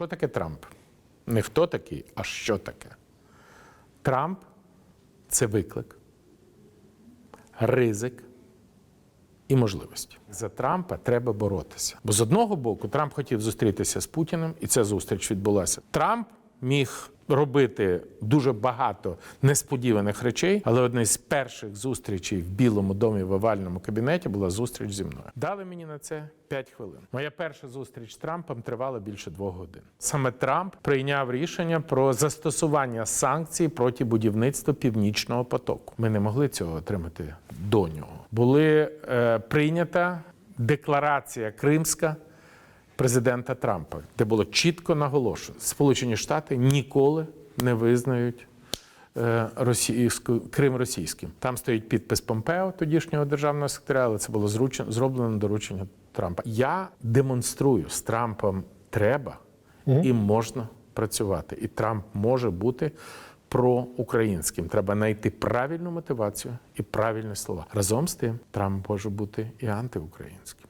Що таке Трамп? Не хто такий, а що таке? Трамп це виклик, ризик і можливості. За Трампа треба боротися. Бо з одного боку Трамп хотів зустрітися з Путіним, і ця зустріч відбулася. Трамп міг робити дуже багато несподіваних речей, але одна з перших зустрічей в Білому домі в овальному кабінеті була зустріч зі мною. Дали мені на це 5 хвилин. Моя перша зустріч з Трампом тривала більше двох годин. Саме Трамп прийняв рішення про застосування санкцій проти будівництва північного потоку. Ми не могли цього отримати до нього. Були е, прийнята декларація Кримська президента Трампа, де було чітко наголошено, Сполучені Штати ніколи не визнають е, російську Крим російським. Там стоїть підпис Помпео, тодішнього державного секретаря, але це було зручено зроблено доручення Трампа. Я демонструю з Трампом треба і можна працювати. І Трамп може бути проукраїнським. Треба знайти правильну мотивацію і правильні слова. Разом з тим, Трамп може бути і антиукраїнським.